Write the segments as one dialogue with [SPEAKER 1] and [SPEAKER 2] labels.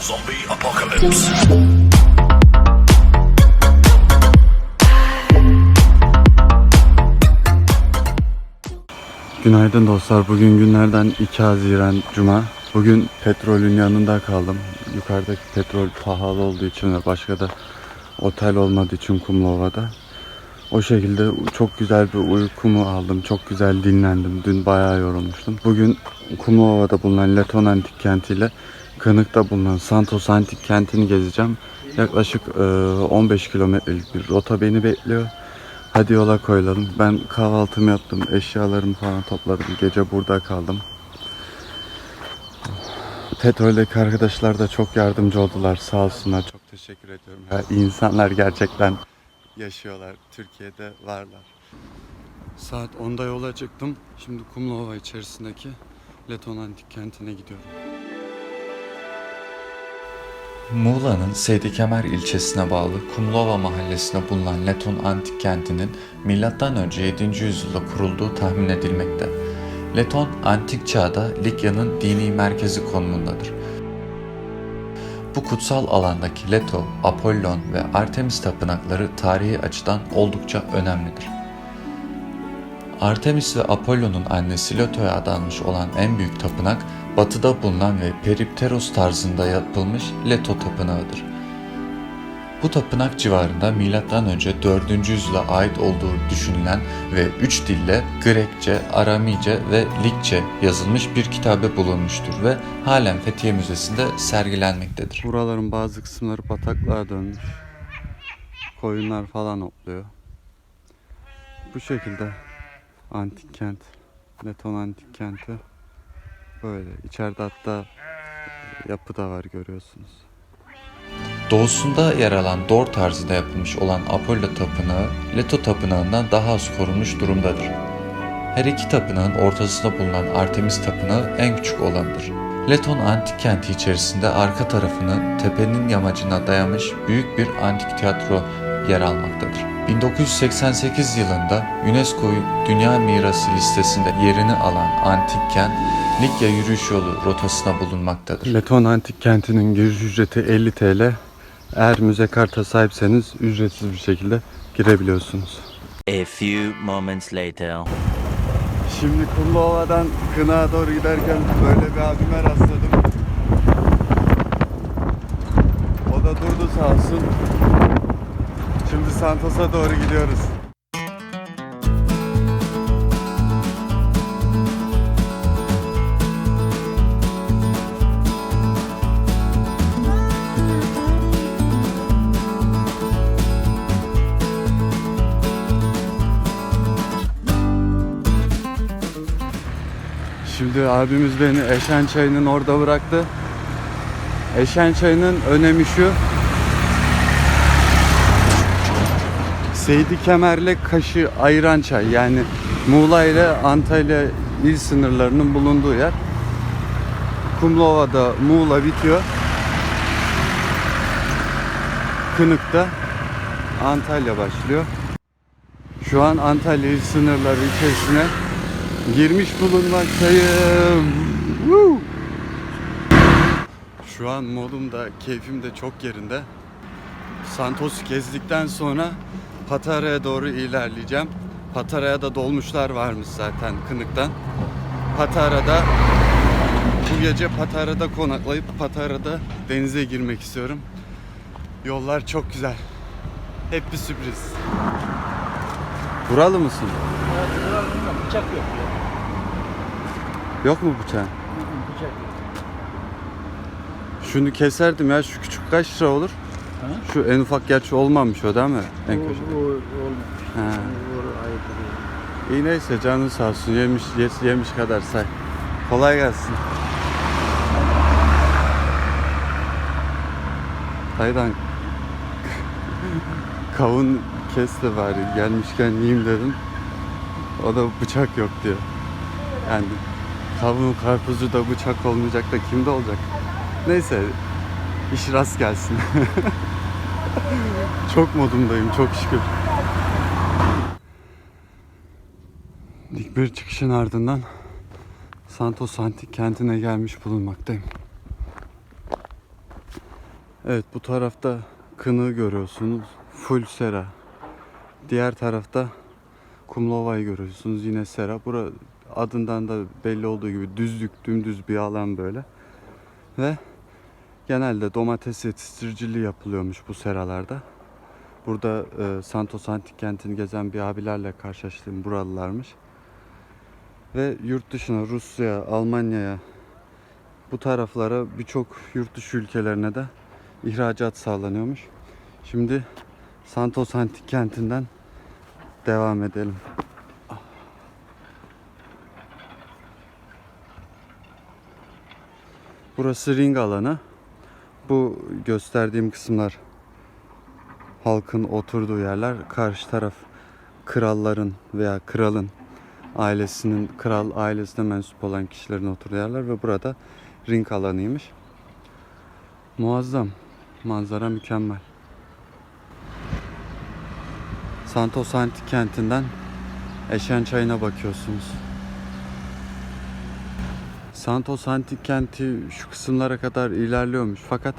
[SPEAKER 1] Zombie apocalypse.
[SPEAKER 2] Günaydın dostlar. Bugün günlerden 2 Haziran Cuma. Bugün petrolün yanında kaldım. Yukarıdaki petrol pahalı olduğu için ve başka da otel olmadığı için Kumlova'da. O şekilde çok güzel bir uykumu aldım. Çok güzel dinlendim. Dün bayağı yorulmuştum. Bugün Kumlova'da bulunan Leton Antik Kenti ile Kınık'ta bulunan Santos Antik Kenti'ni gezeceğim. Yaklaşık e, 15 kilometrelik bir rota beni bekliyor. Hadi yola koyulalım. Ben kahvaltımı yaptım, eşyalarımı falan topladım. Gece burada kaldım. Petroldeki arkadaşlar da çok yardımcı oldular. Sağ olsunlar. Çok teşekkür ediyorum. Ya, insanlar gerçekten yaşıyorlar. Türkiye'de varlar. Saat 10'da yola çıktım. Şimdi Kumluova içerisindeki Leton Kenti'ne gidiyorum.
[SPEAKER 3] Muğla'nın Seydi Kemer ilçesine bağlı Kumlova mahallesinde bulunan Leton antik kentinin M.Ö. 7. yüzyılda kurulduğu tahmin edilmekte. Leton antik çağda Likya'nın dini merkezi konumundadır. Bu kutsal alandaki Leto, Apollon ve Artemis tapınakları tarihi açıdan oldukça önemlidir. Artemis ve Apollon'un annesi Leto'ya adanmış olan en büyük tapınak, batıda bulunan ve Peripteros tarzında yapılmış Leto Tapınağı'dır. Bu tapınak civarında M.Ö. 4. yüzyıla ait olduğu düşünülen ve üç dille Grekçe, Aramice ve Likçe yazılmış bir kitabe bulunmuştur ve halen Fethiye Müzesi'nde sergilenmektedir.
[SPEAKER 2] Buraların bazı kısımları bataklığa dönmüş. Koyunlar falan otluyor. Bu şekilde antik kent, Leton antik kenti böyle. İçeride hatta yapı da var görüyorsunuz.
[SPEAKER 3] Doğusunda yer alan Dor tarzında yapılmış olan Apollo Tapınağı, Leto Tapınağı'ndan daha az korunmuş durumdadır. Her iki tapınağın ortasında bulunan Artemis Tapınağı en küçük olanıdır. Leton antik kenti içerisinde arka tarafını tepenin yamacına dayamış büyük bir antik tiyatro yer almaktadır. 1988 yılında UNESCO Dünya Mirası listesinde yerini alan antik kent, Likya yürüyüş yolu rotasına bulunmaktadır.
[SPEAKER 2] Leton antik kentinin giriş ücreti 50 TL. Eğer müze karta sahipseniz ücretsiz bir şekilde girebiliyorsunuz.
[SPEAKER 4] A few moments later.
[SPEAKER 2] Şimdi Kumluova'dan Kınık'a doğru giderken böyle bir abime rastladım. O da durdu sağ olsun. Şimdi Santos'a doğru gidiyoruz. Şimdi abimiz beni Eşen Çayı'nın orada bıraktı. Eşen Çayı'nın önemi şu. Seydi Kemer'le Kaş'ı ayıran çay. Yani Muğla ile Antalya il sınırlarının bulunduğu yer. Kumlova'da Muğla bitiyor. Kınık'ta Antalya başlıyor. Şu an Antalya il sınırları içerisine girmiş bulunmaktayım. Woo! Şu an modum da keyfim de çok yerinde. Santos'u gezdikten sonra Patara'ya doğru ilerleyeceğim. Patara'ya da dolmuşlar varmış zaten Kınık'tan. Patara'da bu gece Patara'da konaklayıp Patara'da denize girmek istiyorum. Yollar çok güzel. Hep bir sürpriz. Buralı mısın?
[SPEAKER 5] Bıçak yok ya.
[SPEAKER 2] Yok mu bıçağın?
[SPEAKER 5] Bıçak yok.
[SPEAKER 2] Şunu keserdim ya şu küçük kaç lira olur?
[SPEAKER 5] Ha?
[SPEAKER 2] Şu en ufak gerçi olmamış o değil mi? En
[SPEAKER 5] O,
[SPEAKER 2] köşede.
[SPEAKER 5] o, olmuş.
[SPEAKER 2] Ha.
[SPEAKER 5] O ayıp oluyor.
[SPEAKER 2] İyi neyse canın sağ olsun yemiş yes, yemiş kadar say. Kolay gelsin. Haydan kavun kes de bari gelmişken yiyeyim dedim. O da bıçak yok diyor. Yani kavun karpuzu da bıçak olmayacak da kimde olacak? Neyse iş rast gelsin. çok modumdayım çok şükür. İlk bir çıkışın ardından Santos Antik kentine gelmiş bulunmaktayım. Evet bu tarafta kını görüyorsunuz. Full sera. Diğer tarafta Kumlova'yı görüyorsunuz. Yine sera. Bura adından da belli olduğu gibi düzlük, dümdüz bir alan böyle. Ve genelde domates yetiştiriciliği yapılıyormuş bu seralarda. Burada e, Santos Antik kentini gezen bir abilerle karşılaştım. Buralılarmış. Ve yurt dışına, Rusya, Almanya'ya bu taraflara birçok yurt dışı ülkelerine de ihracat sağlanıyormuş. Şimdi Santos Antik kentinden devam edelim. Burası ring alanı. Bu gösterdiğim kısımlar halkın oturduğu yerler. Karşı taraf kralların veya kralın ailesinin, kral ailesine mensup olan kişilerin oturduğu yerler ve burada ring alanıymış. Muazzam. Manzara mükemmel. Santos Antik kentinden Eşen Çayı'na bakıyorsunuz. Santos Antik kenti şu kısımlara kadar ilerliyormuş fakat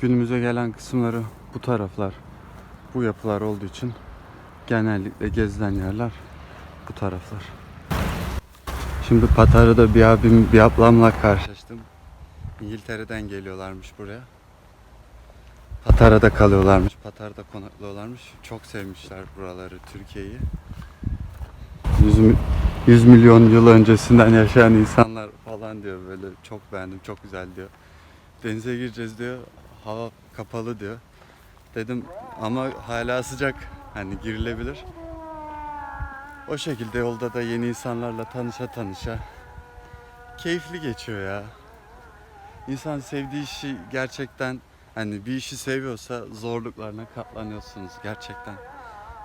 [SPEAKER 2] günümüze gelen kısımları bu taraflar, bu yapılar olduğu için genellikle gezilen yerler bu taraflar. Şimdi Patara'da bir abim, bir ablamla karşılaştım. İngiltere'den geliyorlarmış buraya. Patara'da kalıyorlarmış, Patara'da konaklıyorlarmış. Çok sevmişler buraları, Türkiye'yi. 100, mi- 100 milyon yıl öncesinden yaşayan insanlar falan diyor böyle. Çok beğendim, çok güzel diyor. Denize gireceğiz diyor, hava kapalı diyor. Dedim ama hala sıcak, hani girilebilir. O şekilde yolda da yeni insanlarla tanışa tanışa keyifli geçiyor ya. İnsan sevdiği işi gerçekten hani bir işi seviyorsa zorluklarına katlanıyorsunuz gerçekten.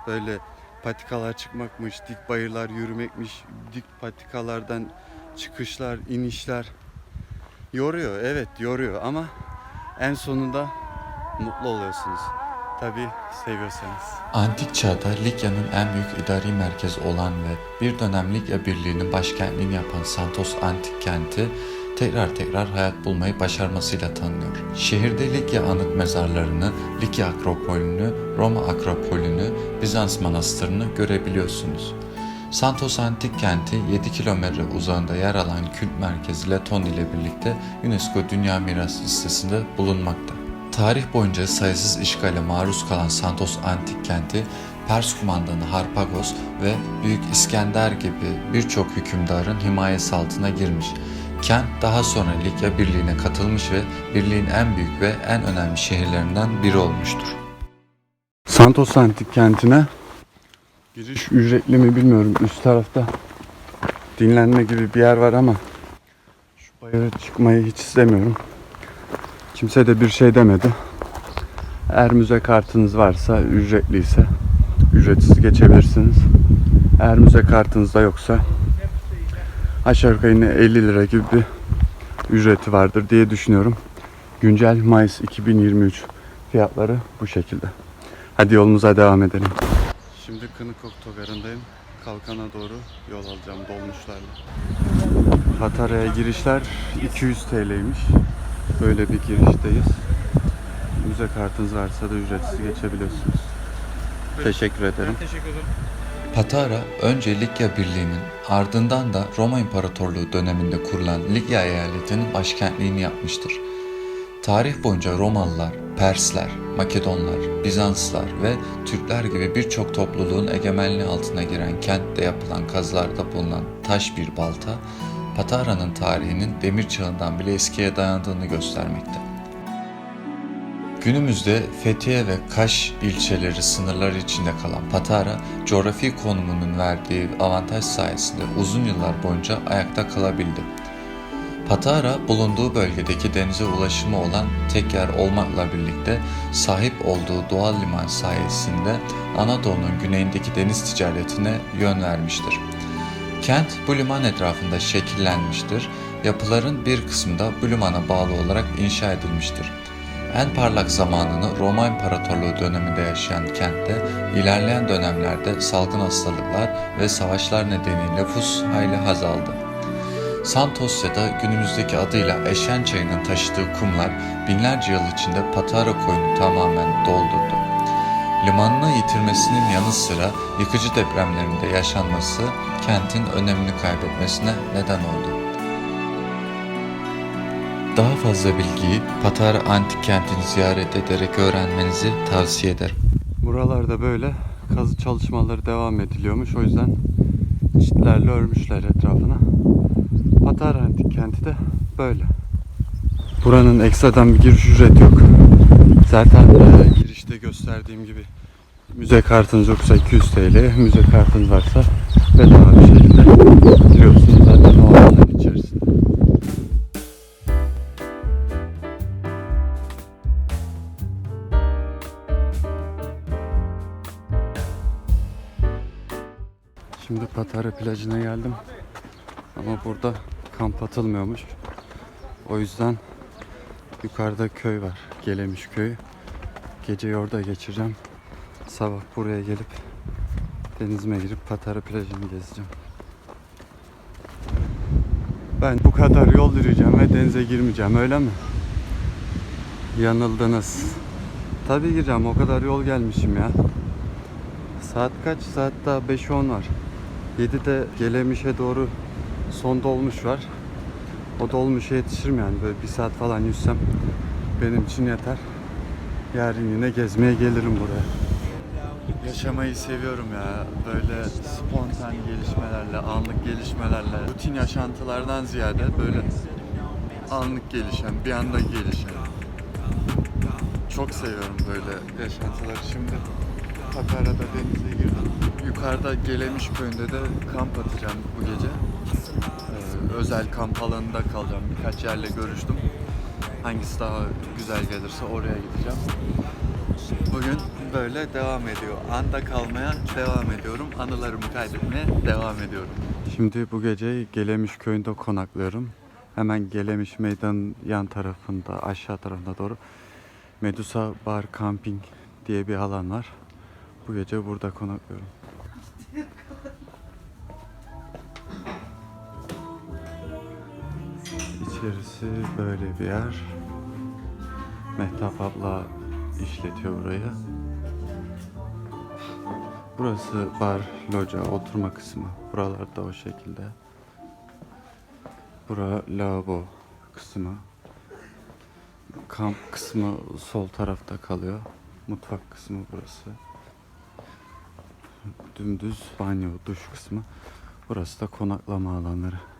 [SPEAKER 2] Böyle patikalar çıkmakmış, dik bayırlar yürümekmiş, dik patikalardan çıkışlar, inişler. Yoruyor, evet yoruyor ama en sonunda mutlu oluyorsunuz. Tabii seviyorsanız.
[SPEAKER 3] Antik çağda Likya'nın en büyük idari merkezi olan ve bir dönem Likya Birliği'nin başkentliğini yapan Santos Antik Kenti tekrar tekrar hayat bulmayı başarmasıyla tanınıyor. Şehirde Likya anıt mezarlarını, Likya Akropolünü, Roma Akropolünü, Bizans Manastırı'nı görebiliyorsunuz. Santos Antik Kenti 7 kilometre uzağında yer alan kült merkezi Leton ile birlikte UNESCO Dünya Mirası listesinde bulunmakta. Tarih boyunca sayısız işgale maruz kalan Santos Antik Kenti, Pers kumandanı Harpagos ve Büyük İskender gibi birçok hükümdarın himayesi altına girmiş. Kent daha sonra Likya Birliği'ne katılmış ve birliğin en büyük ve en önemli şehirlerinden biri olmuştur.
[SPEAKER 2] Santos Antik kentine giriş ücretli mi bilmiyorum. Üst tarafta dinlenme gibi bir yer var ama şu bayıra çıkmayı hiç istemiyorum. Kimse de bir şey demedi. Eğer müze kartınız varsa ücretliyse ücretsiz geçebilirsiniz. Eğer müze kartınız da yoksa aşağı yukarı yine 50 lira gibi bir ücreti vardır diye düşünüyorum. Güncel Mayıs 2023 fiyatları bu şekilde. Hadi yolumuza devam edelim. Şimdi Kınık Otogarı'ndayım. Kalkan'a doğru yol alacağım dolmuşlarla. Patara'ya girişler 200 TL'ymiş. Böyle bir girişteyiz. Müze kartınız varsa da ücretsiz geçebiliyorsunuz. Teşekkür ederim.
[SPEAKER 3] Patara önce Likya Birliği'nin ardından da Roma İmparatorluğu döneminde kurulan Likya eyaletinin başkentliğini yapmıştır. Tarih boyunca Romalılar, Persler, Makedonlar, Bizanslılar ve Türkler gibi birçok topluluğun egemenliği altına giren kentte yapılan kazılarda bulunan taş bir balta, Patara'nın tarihinin demir çağından bile eskiye dayandığını göstermekte. Günümüzde Fethiye ve Kaş ilçeleri sınırları içinde kalan Patara, coğrafi konumunun verdiği avantaj sayesinde uzun yıllar boyunca ayakta kalabildi. Patara, bulunduğu bölgedeki denize ulaşımı olan tek yer olmakla birlikte sahip olduğu doğal liman sayesinde Anadolu'nun güneyindeki deniz ticaretine yön vermiştir. Kent bu liman etrafında şekillenmiştir. Yapıların bir kısmı da bu limana bağlı olarak inşa edilmiştir. En parlak zamanını Roma İmparatorluğu döneminde yaşayan kentte ilerleyen dönemlerde salgın hastalıklar ve savaşlar nedeniyle nüfus hayli azaldı. Santosya'da günümüzdeki adıyla Eşen Çayı'nın taşıdığı kumlar binlerce yıl içinde Patara koyunu tamamen doldurdu. Limanını yitirmesinin yanı sıra yıkıcı depremlerinde yaşanması kentin önemini kaybetmesine neden oldu. Daha fazla bilgiyi Patara Antik Kenti'ni ziyaret ederek öğrenmenizi tavsiye ederim.
[SPEAKER 2] Buralarda böyle kazı çalışmaları devam ediliyormuş. O yüzden çitlerle örmüşler etrafına. Patara Antik Kenti de böyle. Buranın ekstradan bir giriş ücreti yok. Zaten e, girişte gösterdiğim gibi müze kartınız yoksa 200 TL, müze kartınız varsa bedava bir şekilde giriyorsunuz zaten o alanların içerisinde. Şimdi Patara plajına geldim. Ama burada kamp atılmıyormuş. O yüzden yukarıda köy var. Gelemiş köyü. Geceyi orada geçireceğim. Sabah buraya gelip denizime girip Patara plajını gezeceğim. Ben bu kadar yol yürüyeceğim ve denize girmeyeceğim öyle mi? Yanıldınız. Tabii gireceğim o kadar yol gelmişim ya. Saat kaç? Saat daha 5-10 var. 7'de Gelemiş'e doğru son dolmuş var. O dolmuşa yetişirim yani böyle bir saat falan yüzsem benim için yeter. Yarın yine gezmeye gelirim buraya. Yaşamayı seviyorum ya. Böyle spontan gelişmelerle, anlık gelişmelerle, rutin yaşantılardan ziyade böyle anlık gelişen, bir anda gelişen. Çok seviyorum böyle yaşantıları. Şimdi Patara'da denize girdim. Yukarıda Gelemiş köyünde de kamp atacağım bu gece. Ee, özel kamp alanında kalacağım. Birkaç yerle görüştüm. Hangisi daha güzel gelirse oraya gideceğim. Bugün böyle devam ediyor. Anda kalmaya devam ediyorum. Anılarımı kaydetmeye devam ediyorum. Şimdi bu gece Gelemiş köyünde konaklıyorum. Hemen Gelemiş meydanın yan tarafında, aşağı tarafına doğru Medusa Bar Camping diye bir alan var. Bu gece burada konaklıyorum. İçerisi böyle bir yer. Mehtap abla işletiyor burayı. Burası bar, loca, oturma kısmı. Buralarda o şekilde. Bura lavabo kısmı. Kamp kısmı sol tarafta kalıyor. Mutfak kısmı burası. Dümdüz banyo, duş kısmı. Burası da konaklama alanları.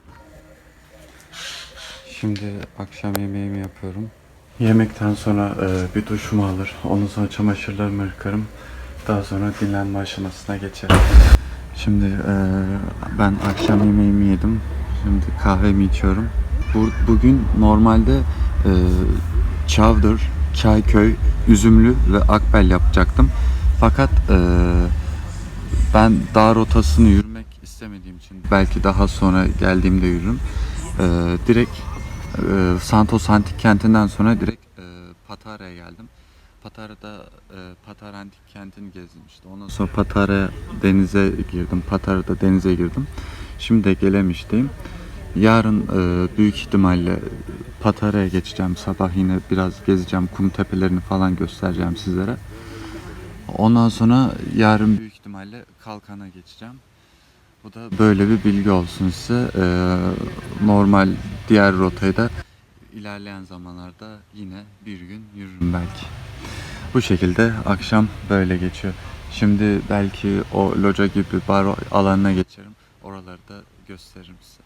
[SPEAKER 2] Şimdi akşam yemeğimi yapıyorum. Yemekten sonra e, bir duşumu alır. Ondan sonra çamaşırlarımı yıkarım. Daha sonra dinlenme aşamasına geçerim. Şimdi e, ben akşam yemeğimi yedim. Şimdi kahvemi içiyorum. Bu, bugün normalde e, Çavdır, Çayköy, Üzümlü ve Akbel yapacaktım. Fakat e, ben dağ rotasını yürümek istemediğim için belki daha sonra geldiğimde yürürüm. E, direkt e, Santos Antik Kenti'nden sonra direkt e, Patara'ya geldim. Patara'da e, Patara Antik Kenti'ni gezdim işte. Ondan sonra Patara denize girdim. Patara'da denize girdim. Şimdi de Gelemiş'teyim. Yarın e, büyük ihtimalle Patara'ya geçeceğim. Sabah yine biraz gezeceğim. Kum tepelerini falan göstereceğim sizlere. Ondan sonra yarın büyük ihtimalle Kalkan'a geçeceğim. Bu da böyle bir bilgi olsun size. Ee, normal diğer rotayı da ilerleyen zamanlarda yine bir gün yürürüm belki. Bu şekilde akşam böyle geçiyor. Şimdi belki o loca gibi bar alanına geçerim. Oraları da gösteririm size.